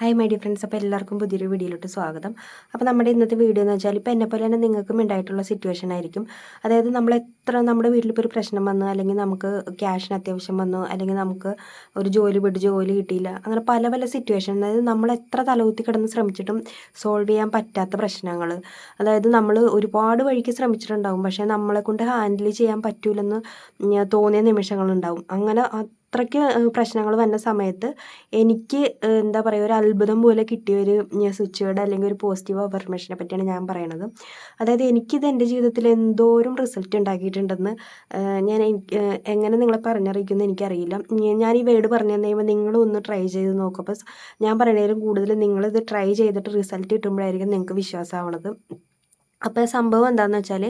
Hi my dear friends അപ്പോൾ എല്ലാവർക്കും പുതിയൊരു വീഡിയോയിലോട്ട് സ്വാഗതം. അപ്പോൾ നമ്മുടെ ഇന്നത്തെ വീഡിയോ എന്ന് വെച്ചാൽ ഇപ്പോൾ എന്നെ പോലെ തന്നെ നിങ്ങൾക്കും ഉണ്ടായിട്ടുള്ള സിറ്റുവേഷൻ ആയിരിക്കും. അതായത് നമ്മൾ എത്ര നമ്മുടെ വീട്ടിലിപ്പോൾ ഒരു പ്രശ്നം വന്നു അല്ലെങ്കിൽ നമുക്ക് ക്യാഷിന് അത്യാവശ്യം വന്നു അല്ലെങ്കിൽ നമുക്ക് ഒരു ജോലി വിട്ട് ജോലി കിട്ടിയില്ല അങ്ങനെ പല പല സിറ്റുവേഷൻ അതായത് നമ്മൾ എത്ര തലകുത്തി കിടന്ന് ശ്രമിച്ചിട്ടും സോൾവ് ചെയ്യാൻ പറ്റാത്ത പ്രശ്നങ്ങൾ. അതായത് നമ്മൾ ഒരുപാട് വഴിക്ക് ശ്രമിച്ചിട്ടുണ്ടാവും പക്ഷേ നമ്മളെ കൊണ്ട് ഹാൻഡിൽ ചെയ്യാൻ പറ്റൂലെന്ന് തോന്നിയ നിമിഷങ്ങളുണ്ടാവും. അങ്ങനെ അത്രയ്ക്ക് പ്രശ്നങ്ങൾ വന്ന സമയത്ത് എനിക്ക് എന്താ പറയുക ഒരു അത്ഭുതം പോലെ കിട്ടിയ ഒരു സ്വിച്ച് വേർഡ് അല്ലെങ്കിൽ ഒരു പോസിറ്റീവ് അഫർമേഷനെ പറ്റിയാണ് ഞാൻ പറയണത്. അതായത് എനിക്കിത് എന്റെ ജീവിതത്തിൽ എന്തോരം റിസൾട്ട് ഉണ്ടാക്കിയിട്ടുണ്ടെന്ന് ഞാൻ എങ്ങനെ നിങ്ങളെ പറഞ്ഞറിയിക്കുമെന്ന് എനിക്കറിയില്ല. ഞാൻ ഈ വേർഡ് പറഞ്ഞു കഴിയുമ്പോൾ നിങ്ങളും ഒന്ന് ട്രൈ ചെയ്ത് നോക്കും. അപ്പോൾ ഞാൻ പറയുന്നതിലും കൂടുതൽ നിങ്ങളിത് ട്രൈ ചെയ്തിട്ട് റിസൾട്ട് കിട്ടുമ്പോഴായിരിക്കും നിങ്ങൾക്ക് വിശ്വാസമാവണത്. അപ്പോൾ സംഭവം എന്താണെന്ന് വെച്ചാൽ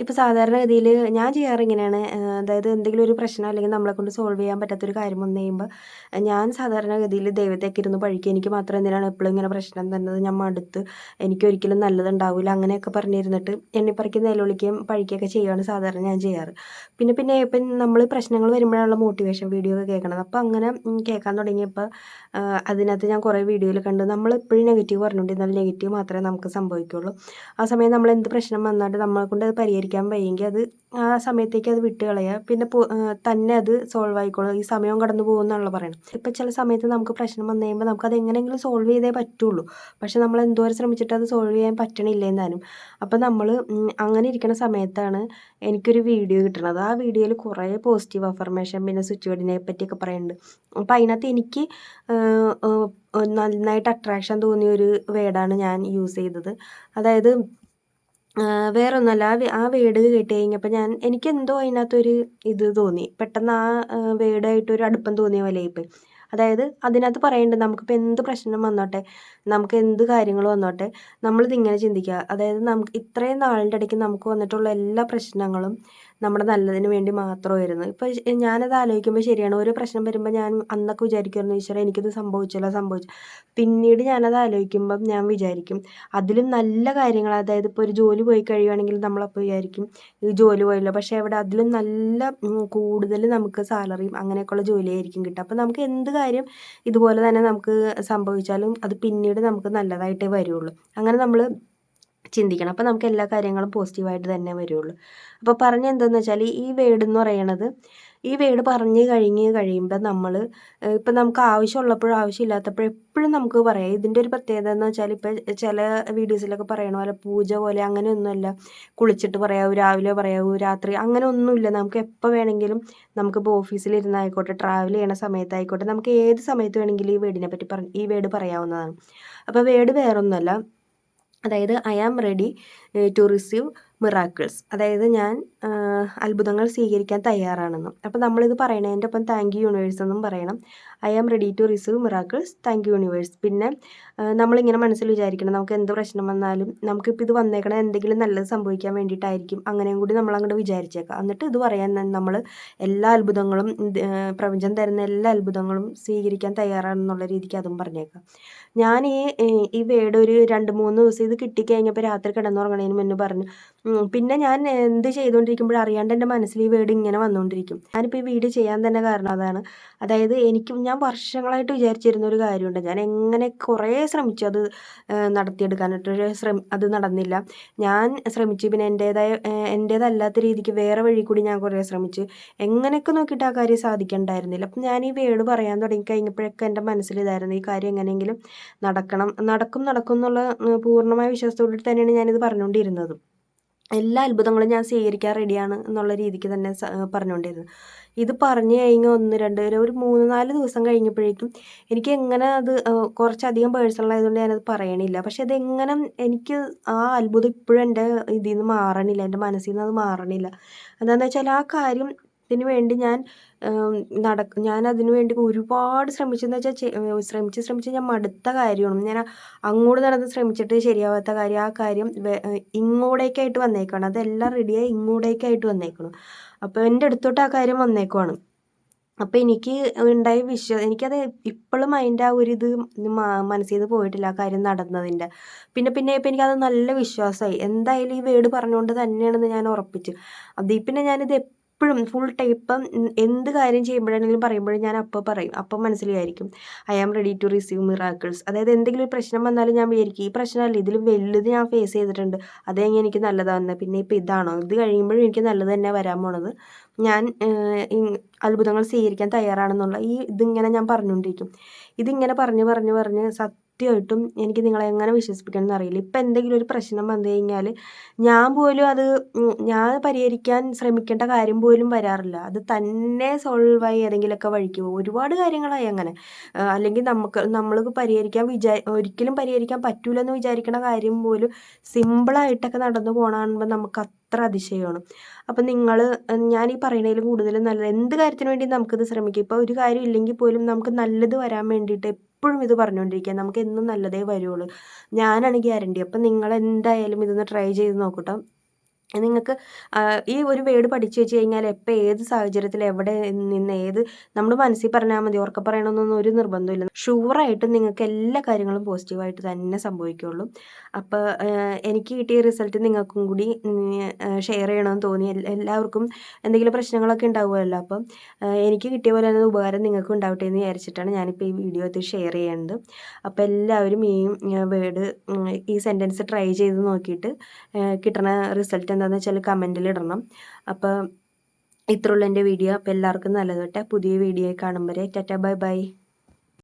ഇപ്പോൾ സാധാരണഗതിയിൽ ഞാൻ ചെയ്യാറ് ഇങ്ങനെയാണ്. അതായത് എന്തെങ്കിലും ഒരു പ്രശ്നം അല്ലെങ്കിൽ നമ്മളെ കൊണ്ട് സോൾവ് ചെയ്യാൻ പറ്റാത്തൊരു കാര്യം വന്നു കഴിയുമ്പോൾ ഞാൻ സാധാരണഗതിയിൽ ദൈവത്തേക്ക് ഇരുന്ന് പഴിക്കുക എനിക്ക് മാത്രം എന്തിനാണ് എപ്പോഴും ഇങ്ങനെ പ്രശ്നം തന്നത് ഞാൻ മടുത്ത് എനിക്കൊരിക്കലും നല്ലതുണ്ടാവില്ല അങ്ങനെയൊക്കെ പറഞ്ഞിരുന്നിട്ട് എണ്ണിപ്പറിക്ക് നിലവിളിക്കുകയും പഴിക്കുകയൊക്കെ ചെയ്യുകയാണ് സാധാരണ ഞാൻ ചെയ്യാറ്. പിന്നെ പിന്നെ ഇപ്പം നമ്മൾ പ്രശ്നങ്ങൾ വരുമ്പോഴാണുള്ള മോട്ടിവേഷൻ വീഡിയോ ഒക്കെ കേൾക്കണത്. അപ്പോൾ അങ്ങനെ കേൾക്കാൻ തുടങ്ങിയപ്പോൾ അതിനകത്ത് ഞാൻ കുറേ വീഡിയോയിൽ കണ്ട് നമ്മൾ എപ്പോഴും നെഗറ്റീവ് പറഞ്ഞുകൊണ്ടിരുന്നാൽ നെഗറ്റീവ് മാത്രമേ നമുക്ക് സംഭവിക്കുകയുള്ളൂ ആ സമയം നമ്മൾ എന്ത് പ്രശ്നം വന്നാലും നമ്മളെ കൊണ്ട് അത് പരിഹരിക്കാൻ വയ്യെങ്കിൽ അത് ആ സമയത്തേക്ക് അത് വിട്ട് കളയുക പിന്നെ തന്നെ അത് സോൾവ് ആയിക്കോളും. ഈ സമയം കടന്നു പോകുമെന്നാണല്ലോ പറയുന്നത് ഇപ്പം ചില സമയത്ത് നമുക്ക് പ്രശ്നം വന്നു കഴിയുമ്പോൾ അത് എങ്ങനെയെങ്കിലും സോൾവ് ചെയ്തേ പറ്റുള്ളൂ. പക്ഷെ നമ്മൾ എന്തോരം ശ്രമിച്ചിട്ട് അത് സോൾവ് ചെയ്യാൻ പറ്റണില്ല എന്നാലും. അപ്പം നമ്മൾ അങ്ങനെ ഇരിക്കുന്ന സമയത്താണ് എനിക്കൊരു വീഡിയോ കിട്ടണത്. ആ വീഡിയോയിൽ കുറേ പോസിറ്റീവ് അഫർമേഷൻ പിന്നെ സ്വിച്ച് ബോർഡിനെ പറ്റിയൊക്കെ പറയുന്നുണ്ട് അപ്പം അതിനകത്ത് എനിക്ക് നന്നായിട്ട് അട്രാക്ഷൻ തോന്നിയ ഒരു വേർഡാണ് ഞാൻ യൂസ് ചെയ്തത്. അതായത് വേറെ ഒന്നുമല്ല ആ വേർഡ് കേട്ട് കഴിഞ്ഞപ്പോൾ ഞാൻ എനിക്കെന്തോ അതിനകത്തൊരു ഇത് തോന്നി. പെട്ടെന്ന് ആ ഒരു അടുപ്പം തോന്നിയ പോലെ ആയിപ്പോയി അതായത് അതിനകത്ത് പറയുന്നുണ്ട് നമുക്കിപ്പോൾ എന്ത് പ്രശ്നം വന്നോട്ടെ നമുക്ക് എന്ത് കാര്യങ്ങൾ വന്നോട്ടെ നമ്മളിതിങ്ങനെ ചിന്തിക്കുക അതായത് നമുക്ക് ഇത്രയും നാളിന്റെ ഇടയ്ക്ക് നമുക്ക് വന്നിട്ടുള്ള എല്ലാ പ്രശ്നങ്ങളും നമ്മുടെ നല്ലതിന് വേണ്ടി മാത്രമായിരുന്നു. ഇപ്പൊ ഞാനത് ആലോചിക്കുമ്പോൾ ശരിയാണ്. ഒരു പ്രശ്നം വരുമ്പോൾ ഞാൻ അന്നൊക്കെ വിചാരിക്കുമായിരുന്നു ഈശ്വര എനിക്കിത് സംഭവിച്ചല്ലോ സംഭവിച്ചു. പിന്നീട് ഞാനത് ആലോചിക്കുമ്പം ഞാൻ വിചാരിക്കും അതിലും നല്ല കാര്യങ്ങൾ അതായത് ഇപ്പോൾ ഒരു ജോലി പോയി കഴിയുകയാണെങ്കിൽ നമ്മളപ്പോൾ വിചാരിക്കും ഈ ജോലി പോയല്ലോ. പക്ഷേ അവിടെ അതിലും നല്ല കൂടുതൽ നമുക്ക് സാലറിയും അങ്ങനെയൊക്കെയുള്ള ജോലിയായിരിക്കും കിട്ടുക. അപ്പോൾ നമുക്ക് എന്ത് കാര്യം ഇതുപോലെ തന്നെ നമുക്ക് സംഭവിച്ചാലും അത് പിന്നീട് നമുക്ക് നല്ലതായിട്ടേ വരുള്ളൂ. അങ്ങനെ നമ്മൾ ചിന്തിക്കണം. അപ്പോൾ നമുക്ക് എല്ലാ കാര്യങ്ങളും പോസിറ്റീവായിട്ട് തന്നെ വരുള്ളൂ. അപ്പോൾ പറഞ്ഞ എന്താണെന്ന് വെച്ചാൽ ഈ വേഡ് എന്ന് പറയണത് ഈ വേഡ് പറഞ്ഞ് കഴിഞ്ഞ് കഴിയുമ്പോൾ നമ്മൾ ഇപ്പം നമുക്ക് ആവശ്യമുള്ളപ്പോഴും ആവശ്യമില്ലാത്തപ്പോഴും എപ്പോഴും നമുക്ക് പറയാം. ഇതിന്റെ ഒരു പ്രത്യേകത എന്ന് വെച്ചാൽ ഇപ്പോൾ ചില വീഡിയോസിലൊക്കെ പറയണ പോലെ പൂജ പോലെ അങ്ങനെയൊന്നുമല്ല. കുളിച്ചിട്ട് പറയാവൂ രാവിലെ പറയാവൂ രാത്രി അങ്ങനെ ഒന്നുമില്ല നമുക്ക് എപ്പോൾ വേണമെങ്കിലും നമുക്കിപ്പോൾ ഓഫീസിലിരുന്നായിക്കോട്ടെ ട്രാവൽ ചെയ്യണ സമയത്തായിക്കോട്ടെ നമുക്ക് ഏത് സമയത്ത് വേണമെങ്കിലും ഈ വേഡിനെ പറ്റി പറ ഈ വേഡ് പറയാവുന്നതാണ്. അപ്പോൾ വേഡ് വേറൊന്നുമല്ല. അതായത് I am ready to receive miracles. അതായത് ഞാൻ അത്ഭുതങ്ങൾ സ്വീകരിക്കാൻ തയ്യാറാണെന്നും. അപ്പോൾ നമ്മളിത് പറയണതിന്റെ ഒപ്പം താങ്ക് യു യൂണിവേഴ്സ് എന്നും പറയണം. I am ready to receive miracles. Thank you universe. പിന്നെ നമ്മളിങ്ങനെ മനസ്സിൽ വിചാരിക്കണം നമുക്ക് എന്ത് പ്രശ്നം വന്നാലും നമുക്കിപ്പോൾ ഇത് വന്നേക്കണം എന്തെങ്കിലും നല്ലത് സംഭവിക്കാൻ വേണ്ടിയിട്ടായിരിക്കും. അങ്ങനെയും കൂടി നമ്മൾ അങ്ങോട്ട് വിചാരിച്ചേക്കാം. എന്നിട്ട് ഇത് പറയാൻ നമ്മൾ എല്ലാ അത്ഭുതങ്ങളും പ്രപഞ്ചം തരുന്ന എല്ലാ അത്ഭുതങ്ങളും സ്വീകരിക്കാൻ തയ്യാറാണെന്നുള്ള രീതിക്ക് അതും പറഞ്ഞേക്കാം. ഞാൻ ഈ ഈ വേർഡ് ഒരു രണ്ട് മൂന്ന് ദിവസം ഇത് കിട്ടിക്കഴിഞ്ഞപ്പോൾ രാത്രി കിടന്നുറങ്ങണതിന് മുന്നേ പറഞ്ഞു പിന്നെ ഞാൻ എന്ത് ചെയ്തുകൊണ്ടിരിക്കുമ്പോഴും അറിയാണ്ട് എന്റെ മനസ്സിൽ ഈ വേർഡ് ഇങ്ങനെ വന്നുകൊണ്ടിരിക്കും ഞാനിപ്പോൾ ഈ വീഡിയോ ചെയ്യാൻ തന്നെ കാരണം അതാണ്. അതായത് എനിക്ക് ഞാൻ വർഷങ്ങളായിട്ട് വിചാരിച്ചിരുന്ന ഒരു കാര്യമുണ്ട്. ഞാൻ എങ്ങനെ കുറേ ശ്രമിച്ചു അത് നടത്തിയെടുക്കാനായിട്ട്. ഒരു ശ്രമ അത് നടന്നില്ല. ഞാൻ ശ്രമിച്ചു. പിന്നെ എന്റേതായ എന്റേതല്ലാത്ത രീതിക്ക് വേറെ വഴി കൂടി ഞാൻ കുറേ ശ്രമിച്ചു. എങ്ങനെയൊക്കെ നോക്കിയിട്ട് ആ കാര്യം സാധിക്കണ്ടായിരുന്നില്ല. അപ്പം ഞാൻ ഈ വേർഡ് പറയാൻ തുടങ്ങി കഴിഞ്ഞപ്പോഴൊക്കെ എന്റെ മനസ്സിൽ ഇതായിരുന്നു. ഈ കാര്യം എങ്ങനെയെങ്കിലും നടക്കണം. നടക്കും നടക്കും എന്നുള്ള പൂർണമായ വിശ്വാസത്തോടെ തന്നെയാണ് ഞാനിത് പറഞ്ഞുകൊണ്ടിരുന്നത്. എല്ലാ അത്ഭുതങ്ങളും ഞാൻ സ്വീകരിക്കാൻ റെഡിയാണ് എന്നുള്ള രീതിക്ക് തന്നെ പറഞ്ഞുകൊണ്ടിരുന്നത്. ഇത് പറഞ്ഞു കഴിഞ്ഞ് ഒന്ന് രണ്ട് ഒരു മൂന്ന് നാല് ദിവസം കഴിഞ്ഞപ്പോഴേക്കും എനിക്ക് എങ്ങനെ അത് കുറച്ചധികം പേഴ്സണൽ ആയതുകൊണ്ട് ഞാനത് പറയണില്ല. പക്ഷെ അതെങ്ങനെ എനിക്ക് ആ അത്ഭുതം ഇപ്പോഴും എന്റെ ഇതിൽ നിന്ന് മാറണില്ല എന്റെ മനസ്സിൽ നിന്ന് അത് മാറണില്ല. എന്താണെന്ന് വെച്ചാൽ ആ കാര്യം ത്തിന് വേണ്ടി ഞാൻ നട ഞാൻ അതിന് വേണ്ടി ഒരുപാട് ശ്രമിച്ചെന്ന് വെച്ചാൽ ശ്രമിച്ച് ശ്രമിച്ച് ഞാൻ മടുത്ത കാര്യമാണ്. ഞാൻ അങ്ങോട്ട് നടന്ന് ശ്രമിച്ചിട്ട് ശരിയാവാത്ത കാര്യം ആ കാര്യം ഇങ്ങോട്ടേക്കായിട്ട് വന്നേക്കാണ്. അതെല്ലാം റെഡിയായി ഇങ്ങോട്ടേക്കായിട്ട് വന്നേക്കണം. അപ്പോൾ എന്റെ അടുത്തോട്ട് ആ കാര്യം വന്നേക്കുവാണ്. അപ്പോൾ എനിക്ക് ഉണ്ടായ വിശ്വാസം എനിക്കത് ഇപ്പോഴും അതിന്റെ ആ ഒരു ഇത് മനസ്സിൽ നിന്ന് പോയിട്ടില്ല ആ കാര്യം നടന്നതിന്റെ. പിന്നെ പിന്നെ ഇപ്പം എനിക്കത് നല്ല വിശ്വാസമായി എന്തായാലും ഈ വേട് പറഞ്ഞുകൊണ്ട് തന്നെയാണെന്ന് ഞാൻ ഉറപ്പിച്ചു. അതിൽ പിന്നെ ഞാനിത് എപ്പോഴും ഫുൾ ടൈം ഇപ്പം എന്ത് കാര്യം ചെയ്യുമ്പോഴാണെങ്കിലും പറയുമ്പോഴും ഞാൻ അപ്പോൾ പറയും. അപ്പം മനസ്സിലായിരിക്കും. I am ready to receive miracles അതായത് എന്തെങ്കിലും ഒരു പ്രശ്നം വന്നാലും ഞാൻ വിചാരിക്കും ഈ പ്രശ്നമല്ല ഇതിൽ വലുത് ഞാൻ ഫേസ് ചെയ്തിട്ടുണ്ട്. അത് കഴിഞ്ഞ് എനിക്ക് നല്ലതാണ് പിന്നെ ഇപ്പോൾ ഇതാണോ? ഇത് കഴിയുമ്പോഴും എനിക്ക് നല്ലത് തന്നെ വരാൻ പോണത്. ഞാൻ അത്ഭുതങ്ങൾ സ്വീകരിക്കാൻ തയ്യാറാണെന്നുള്ള ഈ ഇതിങ്ങനെ ഞാൻ പറഞ്ഞുകൊണ്ടിരിക്കും. ഇതിങ്ങനെ പറഞ്ഞ് പറഞ്ഞ് പറഞ്ഞ് സത്യമായിട്ടും എനിക്ക് നിങ്ങളെ എങ്ങനെ വിശ്വസിപ്പിക്കണം എന്നറിയില്ല. ഇപ്പം എന്തെങ്കിലും ഒരു പ്രശ്നം വന്നു കഴിഞ്ഞാൽ ഞാൻ പോലും അത് ഞാൻ പരിഹരിക്കാൻ ശ്രമിക്കേണ്ട കാര്യം പോലും വരാറില്ല. അത് തന്നെ സോൾവായി ഏതെങ്കിലുമൊക്കെ വഴിക്ക് പോകും. ഒരുപാട് കാര്യങ്ങളായി അങ്ങനെ. അല്ലെങ്കിൽ നമുക്ക് നമ്മൾ പരിഹരിക്കാൻ വിചാ ഒരിക്കലും പരിഹരിക്കാൻ പറ്റൂലെന്ന് വിചാരിക്കണ കാര്യം പോലും സിമ്പിളായിട്ടൊക്കെ നടന്നു പോകണ നമുക്ക് അത്ര അതിശയമാണ്. അപ്പം നിങ്ങൾ ഞാൻ ഈ പറയുന്നതിലും കൂടുതലും നല്ലത്. എന്ത് കാര്യത്തിന് വേണ്ടി നമുക്കിത് ശ്രമിക്കാം? ഇപ്പോൾ ഒരു കാര്യം ഇല്ലെങ്കിൽ പോലും നമുക്ക് നല്ലത് വരാൻ വേണ്ടിയിട്ട് എപ്പോഴും ഇത് പറഞ്ഞുകൊണ്ടിരിക്കുക നമുക്ക് എന്നും നല്ലതേ വരുള്ളൂ. ഞാനാണ് ഗ്യാരണ്ടി അപ്പം നിങ്ങൾ എന്തായാലും ഇതൊന്ന് ട്രൈ ചെയ്ത് നോക്കട്ടോ നിങ്ങൾക്ക് ഈ ഒരു വേർഡ് പഠിച്ചു വെച്ച് കഴിഞ്ഞാൽ എപ്പോൾ ഏത് സാഹചര്യത്തിൽ എവിടെ നിന്ന് ഏത് നമ്മൾ മനസ്സിൽ പറഞ്ഞാൽ മതി ഉറക്ക പറയണമെന്നൊന്നും ഒരു നിർബന്ധമില്ല ഷുവറായിട്ടും നിങ്ങൾക്ക് എല്ലാ കാര്യങ്ങളും പോസിറ്റീവായിട്ട് തന്നെ സംഭവിക്കുള്ളൂ. അപ്പോൾ എനിക്ക് കിട്ടിയ റിസൾട്ട് നിങ്ങൾക്കും കൂടി ഷെയർ ചെയ്യണമെന്ന് തോന്നി. എല്ലാവർക്കും എന്തെങ്കിലും പ്രശ്നങ്ങളൊക്കെ ഉണ്ടാവുമല്ലോ അപ്പം എനിക്ക് കിട്ടിയ പോലെ തന്നെ ഉപകാരം നിങ്ങൾക്കും ഉണ്ടാവട്ടെ എന്ന് വിചാരിച്ചിട്ടാണ് ഞാനിപ്പോൾ ഈ വീഡിയോ ഇത് ഷെയർ ചെയ്യുന്നത് അപ്പോൾ എല്ലാവരും ഈ വേർഡ് ഈ സെന്റൻസ് ട്രൈ ചെയ്ത് നോക്കിയിട്ട് കിട്ടണ റിസൾട്ട് എന്താണെന്ന് വെച്ചാൽ കമന്റിൽ ഇടണം. അപ്പോൾ ഇത്രയുള്ള എന്റെ വീഡിയോ. അപ്പോൾ എല്ലാവർക്കും നല്ലത് കേട്ടെ. പുതിയ വീഡിയോ കാണുമ്പോൾ ടാറ്റ ബൈ ബൈ.